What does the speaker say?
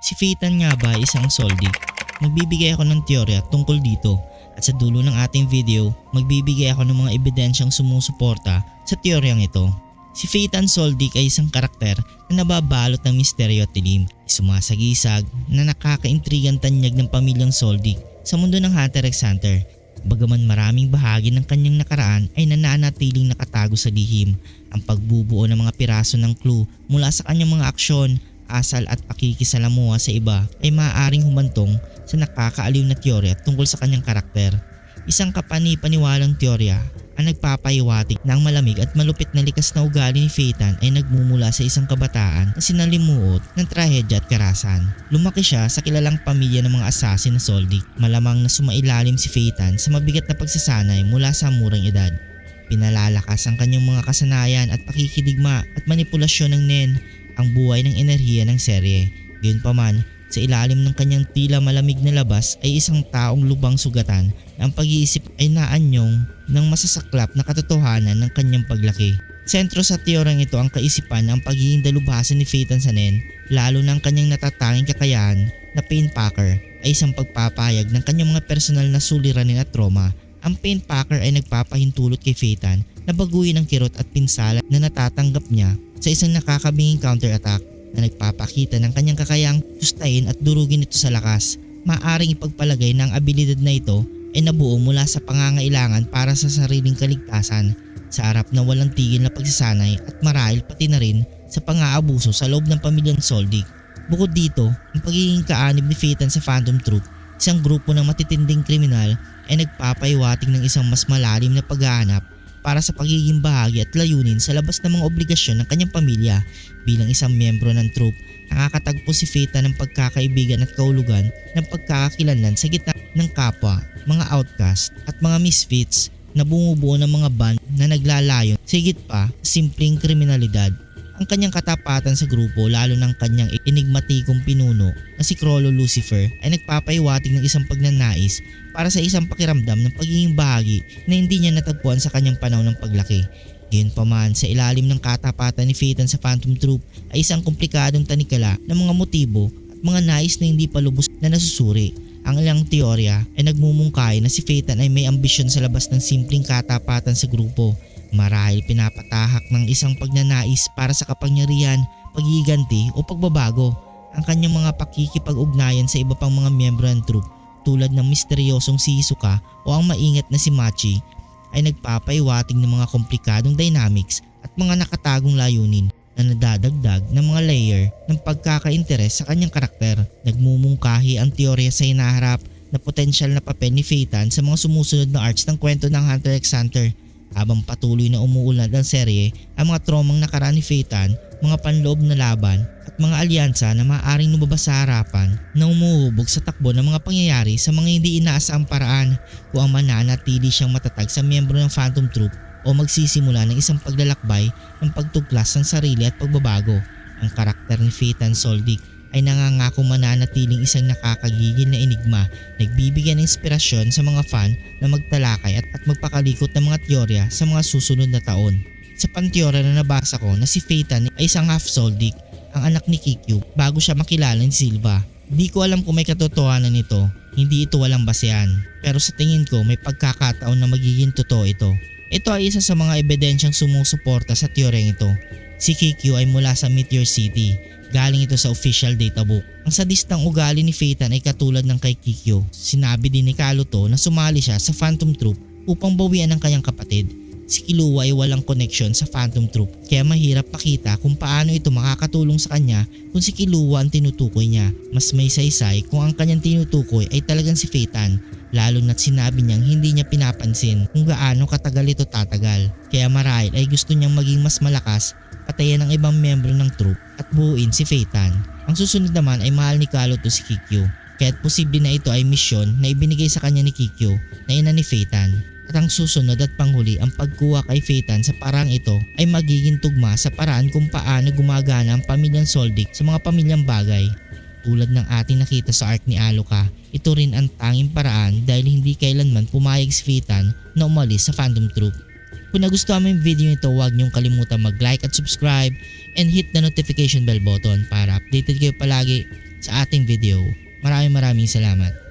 Si Phaeton nga ba isang soldic? Magbibigay ako ng teorya tungkol dito at sa dulo ng ating video, magbibigay ako ng mga ebidensyang sumusuporta sa teoryang ito. Si Phaeton Soldic ay isang karakter na nababalot ng misteryo at dilim, sumasagisag na nakakaintrigang tanyag ng pamilyang Soldic sa mundo ng Hunter x Hunter. Bagaman maraming bahagi ng kanyang nakaraan ay nananatiling nakatago sa lihim, ang pagbubuo ng mga piraso ng clue mula sa kanyang mga aksyon, asal at pakikisalamuha sa iba ay maaaring humantong sa nakakaaliw na teorya tungkol sa kanyang karakter. Isang kapani-paniwalang teorya ang nagpapahiwatig na malamig at malupit na likas na ugali ni Phaeton ay nagmumula sa isang kabataan na sinalimuot ng trahedya at karasan. Lumaki siya sa kilalang pamilya ng mga assassin na Soldic. Malamang na sumailalim si Phaeton sa mabigat na pagsasanay mula sa murang edad. Pinalalakas ang kanyang mga kasanayan at pakikidigma at manipulasyon ng Nen ang buhay ng enerhiya ng serye. Gayunpaman, sa ilalim ng kanyang tila malamig na labas ay isang taong lubang sugatan na ang pag-iisip ay naanyong ng masasaklap na katotohanan ng kanyang paglaki. Sentro sa teoryang ito ang kaisipan ng pagiging dalubhasa ni Phaeton sa Nen, lalo ng kanyang natatanging kakayahan na pain packer ay isang pagpapayag ng kanyang mga personal na suliranin at trauma. Ang pain packer ay nagpapahintulot kay Phaeton na baguhin ang kirot at pinsala na natatanggap niya sa isang nakakabinging counter-attack na nagpapakita ng kanyang kakayang sustayin at durugin ito sa lakas. Maaring ipagpalagay na ang abilidad na ito ay nabuo mula sa pangangailangan para sa sariling kaligtasan sa harap na walang tigil na pagsasanay at marahil pati na rin sa pang-aabuso sa loob ng pamilyang Soldic. Bukod dito, ang pagiging kaanib ni Phaeton sa Phantom Troop, isang grupo ng matitinding kriminal ay nagpapahiwatig ng isang mas malalim na paghahanap para sa pagiging bahagi at layunin sa labas ng mga obligasyon ng kanyang pamilya bilang isang miyembro ng troop nakakatagpo si Feta ng pagkakaibigan at kaulugan ng pagkakakilanlan sa gitna ng kapwa, mga outcast at mga misfits na bumubuo ng mga band na naglalayon sigit pa simpleng kriminalidad. Ang kanyang katapatan sa grupo lalo ng kanyang enigmatikong pinuno na si Crollo Lucifer ay nagpapahiwatig ng isang pagnanais para sa isang pakiramdam ng pagiging bahagi na hindi niya natagpuan sa kanyang panahon ng paglaki. Gayunpaman sa ilalim ng katapatan ni Phaeton sa Phantom Troop ay isang komplikadong tanikala ng mga motibo at mga nais na hindi pa lubos na nasusuri. Ang ilang teorya ay nagmumungkay na si Phaeton ay may ambisyon sa labas ng simpleng katapatan sa grupo. Marahil pinapatahak ng isang pagnanais para sa kapangyarihan, pagiganti o pagbabago ang kanyang mga pakikipag-ugnayan sa iba pang mga miyembro ng troop tulad ng misteryosong si Hisoka o ang maingat na si Machi ay nagpapaiwating ng mga komplikadong dynamics at mga nakatagong layunin na nadadagdag ng mga layer ng pagkakainteres sa kanyang karakter. Nagmumungkahi ang teorya sa hinaharap na potensyal na papel ni Phaeton sa mga sumusunod na arcs ng kwento ng Hunter x Hunter habang patuloy na umuulad ang serye ang mga tromang nakaraan ni Phaeton, mga panloob na laban at mga alyansa na maaaring lumabas sa harapan na umuhubog sa takbo ng mga pangyayari sa mga hindi inaasang paraan kung ang mananatili siyang matatag sa miyembro ng Phantom Troop o magsisimula ng isang paglalakbay ng pagtuklas ng sarili at pagbabago. Ang karakter ni Phaeton Soldic ay nangangakong mananatiling isang nakakagigil na enigma, nagbibigyan ng inspirasyon sa mga fan na magtalakay at, at magpakalikot ng mga teorya sa mga susunod na taon. Sa panteorya na nabasa ko na si Phaeton ay isang half-soldic, ang anak ni Kikyu bago siya makilala ni Silva. Di ko alam kung may katotohanan nito, hindi ito walang basehan. Pero sa tingin ko may pagkakataon na magiging totoo ito. Ito ay isa sa mga ebidensyang sumusuporta sa teoryang ito. Si Kikyu ay mula sa Meteor City Galing ito sa official data book. Ang sadistang ugali ni Phaeton ay katulad ng kay Kikyo. Sinabi din ni Kaluto na sumali siya sa Phantom Troop upang bawian ang kanyang kapatid. Si Killua ay walang connection sa Phantom Troop kaya mahirap pakita kung paano ito makakatulong sa kanya kung si Killua ang tinutukoy niya. Mas may saysay kung ang kanyang tinutukoy ay talagang si Phaeton lalo na't sinabi niyang hindi niya pinapansin kung gaano katagal ito tatagal. Kaya marahil ay gusto niyang maging mas malakas patayan ng ibang miyembro ng troop at buuin si Phaeton. Ang susunod naman ay mahal ni Kaluto si Kikyo kaya't posible na ito ay misyon na ibinigay sa kanya ni Kikyo na ina ni Phaeton. At ang susunod at panghuli ang pagkuha kay Phaeton sa parang ito ay magiging tugma sa paraan kung paano gumagana ang pamilyang Soldic sa mga pamilyang bagay. Tulad ng ating nakita sa arc ni Aluka, ito rin ang tanging paraan dahil hindi kailanman pumayag si Phaeton na umalis sa Phantom Troop. Kung nagustuhan mo yung video nito, huwag niyong kalimutan mag-like at subscribe and hit the notification bell button para updated kayo palagi sa ating video. Maraming maraming salamat.